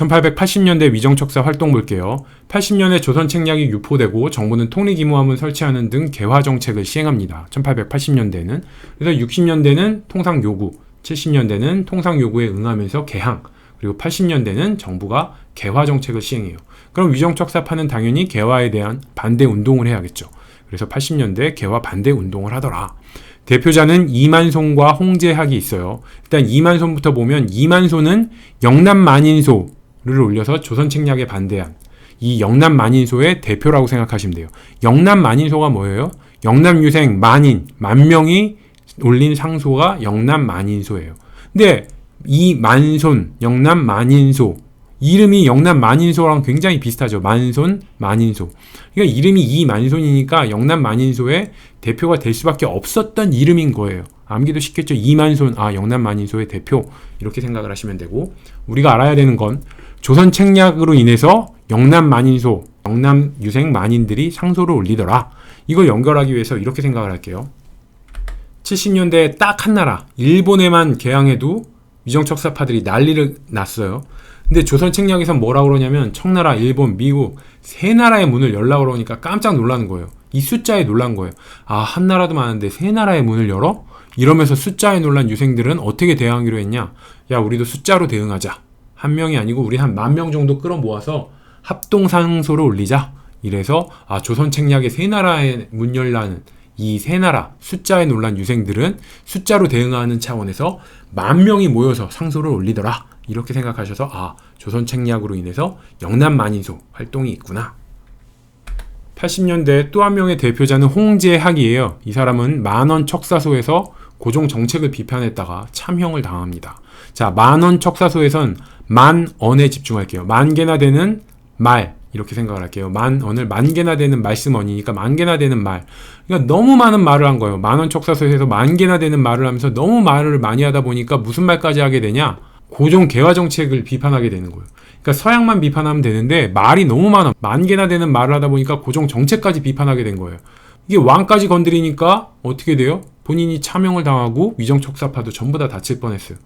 1880년대 위정척사 활동 볼게요. 80년에 조선 책략이 유포되고 정부는 통리기무함을 설치하는 등 개화 정책을 시행합니다. 1880년대는 그래서 60년대는 통상 요구, 70년대는 통상 요구에 응하면서 개항, 그리고 80년대는 정부가 개화 정책을 시행해요. 그럼 위정척사파는 당연히 개화에 대한 반대 운동을 해야겠죠. 그래서 80년대 개화 반대 운동을 하더라. 대표자는 이만손과 홍제학이 있어요. 일단 이만손부터 보면 이만손은 영남 만인소 를 올려서 조선 책략에 반대한 이 영남 만인소의 대표라고 생각하시면 돼요. 영남 만인소가 뭐예요? 영남 유생 만인 만 명이 올린 상소가 영남 만인소예요. 근데 이 만손 영남 만인소 이름이 영남 만인소랑 굉장히 비슷하죠. 만손, 만인소. 그러니까 이름이 이 만손이니까 영남 만인소의 대표가 될 수밖에 없었던 이름인 거예요. 암기도 쉽겠죠. 이만손, 아, 영남 만인소의 대표. 이렇게 생각을 하시면 되고, 우리가 알아야 되는 건 조선 책략으로 인해서 영남 만인소, 영남 유생 만인들이 상소를 올리더라. 이걸 연결하기 위해서 이렇게 생각을 할게요. 70년대 딱한 나라, 일본에만 개항해도 위정척사파들이 난리를 났어요. 근데 조선 책략에서 뭐라고 그러냐면 청나라, 일본, 미국 세 나라의 문을 열라고 그러니까 깜짝 놀라는 거예요. 이 숫자에 놀란 거예요. 아, 한 나라도 많은데 세 나라의 문을 열어? 이러면서 숫자에 놀란 유생들은 어떻게 대응하기로 했냐? 야, 우리도 숫자로 대응하자. 한 명이 아니고 우리 한 만 명 정도 끌어모아서 합동 상소를 올리자. 이래서 아, 조선 책략의 세 나라의 문 열라는 이 세 나라 숫자에 놀란 유생들은 숫자로 대응하는 차원에서 만 명이 모여서 상소를 올리더라. 이렇게 생각하셔서 아 조선 책략으로 인해서 영남 만인소 활동이 있구나. 80년대 또 한 명의 대표자는 홍제학이에요. 이 사람은 만원 척사소에서 고종 정책을 비판했다가 참형을 당합니다. 자, 만원 척사소에선 만 언에 집중할게요. 만 개나 되는 말 이렇게 생각을 할게요. 만 언을 만 개나 되는 말씀 언이니까 만 개나 되는 말. 그러니까 너무 많은 말을 한 거예요. 만원 척사소에서 만 개나 되는 말을 하면서 너무 말을 많이 하다 보니까 무슨 말까지 하게 되냐? 고종 개화 정책을 비판하게 되는 거예요. 그러니까 서양만 비판하면 되는데 말이 너무 많아. 만 개나 되는 말을 하다 보니까 고종 정책까지 비판하게 된 거예요. 이게 왕까지 건드리니까 어떻게 돼요? 본인이 차명을 당하고 위정척사파도 전부 다 다칠 뻔했어요.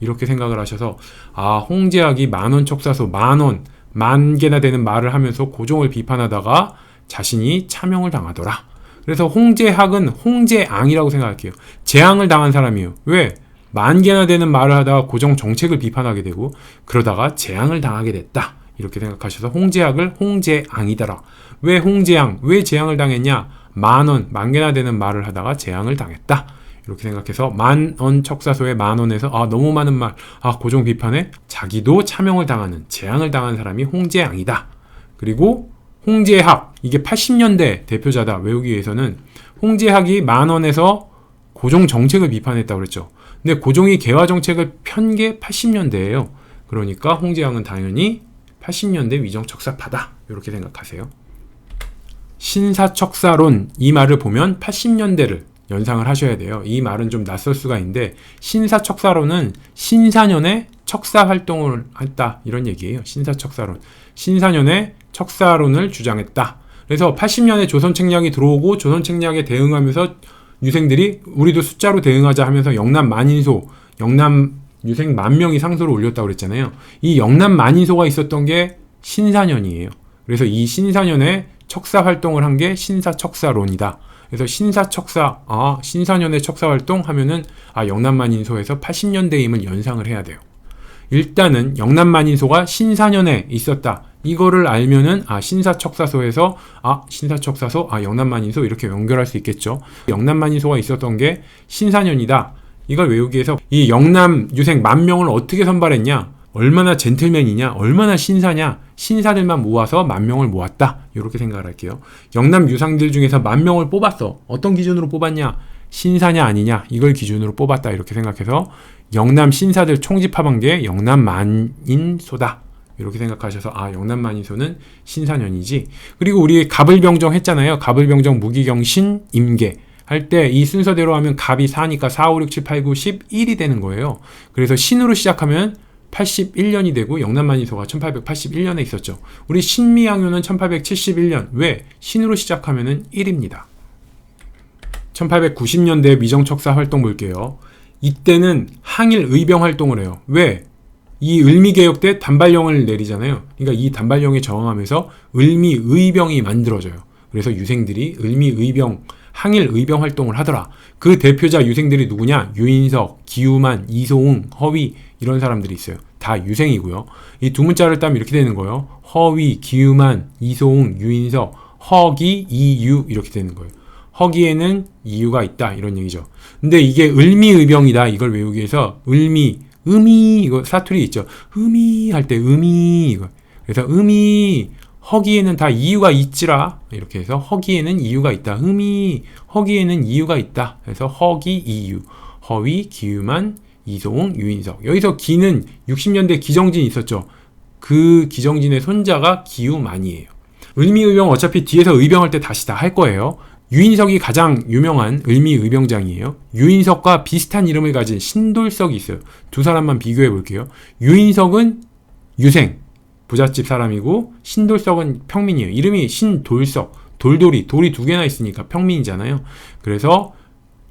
이렇게 생각을 하셔서 아 홍제학이 만원 척사소 만원 만 개나 되는 말을 하면서 고종을 비판하다가 자신이 차명을 당하더라. 그래서 홍제학은 홍제앙이라고 생각할게요. 재앙을 당한 사람이에요. 왜? 만 개나 되는 말을 하다가 고정 정책을 비판하게 되고 그러다가 재앙을 당하게 됐다. 이렇게 생각하셔서 홍제학을 홍제앙이더라. 왜 홍제앙? 왜 재앙을 당했냐? 만 원, 만 개나 되는 말을 하다가 재앙을 당했다. 이렇게 생각해서 만원 척사소의 만원에서 아 너무 많은 말, 아 고정 비판에 자기도 차명을 당하는 재앙을 당한 사람이 홍제앙이다. 그리고 홍제학 이게 80년대 대표자다 외우기 위해서는 홍제학이 만원에서 고종 정책을 비판했다고 그랬죠. 근데 고종이 개화 정책을 편 게 80년대예요. 그러니까 홍제양은 당연히 80년대 위정척사파다. 이렇게 생각하세요. 신사척사론 이 말을 보면 80년대를 연상을 하셔야 돼요. 이 말은 좀 낯설 수가 있는데 신사척사론은 신사년에 척사 활동을 했다 이런 얘기예요. 신사척사론. 신사년에 척사론을 주장했다. 그래서 80년에 조선 책략이 들어오고 조선 책략에 대응하면서 유생들이 우리도 숫자로 대응하자 하면서 영남 만인소, 영남 유생 만 명이 상소를 올렸다고 그랬잖아요. 이 영남 만인소가 있었던 게 신사년이에요. 그래서 이 신사년에 척사 활동을 한 게 신사척사론이다. 그래서 신사척사, 아, 신사년의 척사 활동 하면은, 아, 영남만인소에서 80년대임을 연상을 해야 돼요. 일단은 영남만인소가 신사년에 있었다. 이거를 알면은 아 신사척사소에서 아 신사척사소 아 영남만인소 이렇게 연결할 수 있겠죠. 영남만인소가 있었던 게 신사년이다. 이걸 외우기 위해서 이 영남 유생 만 명을 어떻게 선발했냐? 얼마나 젠틀맨이냐? 얼마나 신사냐? 신사들만 모아서 만 명을 모았다. 이렇게 생각을 할게요. 영남 유상들 중에서 만 명을 뽑았어. 어떤 기준으로 뽑았냐? 신사냐 아니냐? 이걸 기준으로 뽑았다. 이렇게 생각해서 영남 신사들 총집합한 게 영남 만인소다. 이렇게 생각하셔서 아 영남만인소는 신사년이지 그리고 우리 갑을병정 했잖아요 갑을병정 무기경신 임계 할 때 이 순서대로 하면 갑이 4니까 4, 5, 6, 7, 8, 9, 10, 1이 되는 거예요 그래서 신으로 시작하면 81년이 되고 영남만인소가 1881년에 있었죠 우리 신미양요는 1871년 왜? 신으로 시작하면 1입니다 1890년대 미정척사 활동 볼게요 이때는 항일 의병 활동을 해요 왜? 이 을미개혁 때 단발령을 내리잖아요. 그러니까 이 단발령에 저항하면서 을미의병이 만들어져요. 그래서 유생들이 을미의병, 항일의병 활동을 하더라. 그 대표자 유생들이 누구냐? 유인석, 기우만, 이소웅, 허위 이런 사람들이 있어요. 다 유생이고요. 이 두 문자를 따면 이렇게 되는 거예요. 허위, 기우만, 이소웅, 유인석, 허기, 이유 이렇게 되는 거예요. 허기에는 이유가 있다 이런 얘기죠. 근데 이게 을미의병이다 이걸 외우기 위해서 을미, 음이 이거 사투리 있죠. 음이 할 때 음이 이거. 그래서 음이 허기에는 다 이유가 있지라 이렇게 해서 허기에는 이유가 있다. 음이 허기에는 이유가 있다. 그래서 허기 이유 허위 기유만 이소웅 유인석 여기서 기는 60년대 기정진 있었죠. 그 기정진의 손자가 기우만이에요. 을미의병 어차피 뒤에서 의병할 때 다시 다 할 거예요. 유인석이 가장 유명한 을미의병장이에요. 유인석과 비슷한 이름을 가진 신돌석이 있어요. 두 사람만 비교해 볼게요. 유인석은 유생, 부잣집 사람이고 신돌석은 평민이에요. 이름이 신돌석, 돌돌이, 돌이 두 개나 있으니까 평민이잖아요. 그래서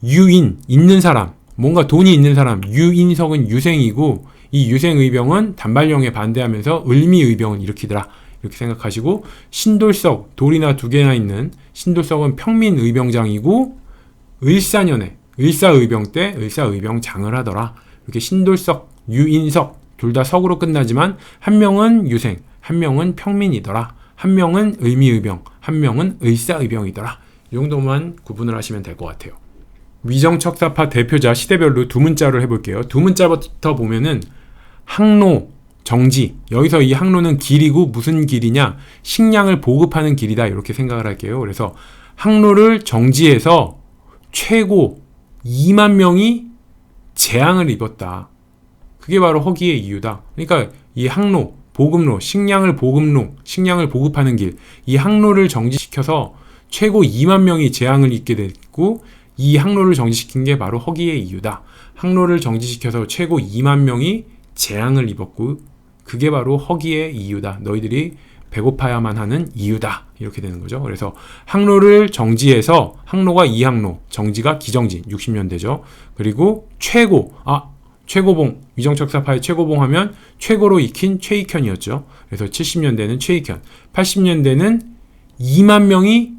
유인, 있는 사람, 뭔가 돈이 있는 사람, 유인석은 유생이고 이 유생의병은 단발령에 반대하면서 을미의병을 일으키더라. 이렇게 생각하시고 신돌석, 돌이나 두 개나 있는 신돌석은 평민의병장이고 을사년에 을사의병 때 을사의병장을 하더라. 이렇게 신돌석, 유인석 둘 다 석으로 끝나지만 한 명은 유생, 한 명은 평민이더라. 한 명은 을미의병, 한 명은 을사의병이더라. 이 정도만 구분을 하시면 될 것 같아요. 위정척사파 대표자 시대별로 두 문자를 해볼게요. 두 문자부터 보면은 항로, 정지. 여기서 이 항로는 길이고 무슨 길이냐? 식량을 보급하는 길이다. 이렇게 생각을 할게요. 그래서 항로를 정지해서 최고 2만 명이 재앙을 입었다. 그게 바로 허기의 이유다. 그러니까 이 항로, 보급로, 식량을 보급로, 식량을 보급하는 길, 이 항로를 정지시켜서 최고 2만 명이 재앙을 입게 됐고, 이 항로를 정지시킨 게 바로 허기의 이유다. 항로를 정지시켜서 최고 2만 명이 재앙을 입었고, 그게 바로 허기의 이유다. 너희들이 배고파야만 하는 이유다. 이렇게 되는 거죠. 그래서 항로를 정지해서 항로가 이 항로, 정지가 기정진 60년대죠. 그리고 최고 아 최고봉 위정척사파의 최고봉 하면 최고로 익힌 최익현이었죠. 그래서 70년대는 최익현, 80년대는 2만 명이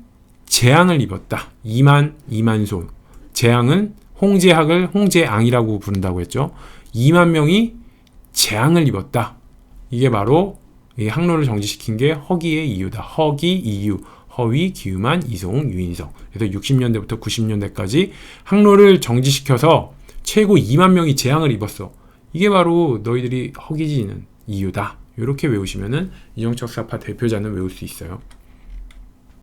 재앙을 입었다. 2만 2만손. 재앙은 홍제학을 홍제앙이라고 부른다고 했죠. 2만 명이 재앙을 입었다. 이게 바로 이 항로를 정지시킨 게 허기의 이유다. 허기 이유. 허위, 기우만, 이송, 유인성. 그래서 60년대부터 90년대까지 항로를 정지시켜서 최고 2만 명이 재앙을 입었어. 이게 바로 너희들이 허기지는 이유다. 이렇게 외우시면은 이정척 사파 대표자는 외울 수 있어요.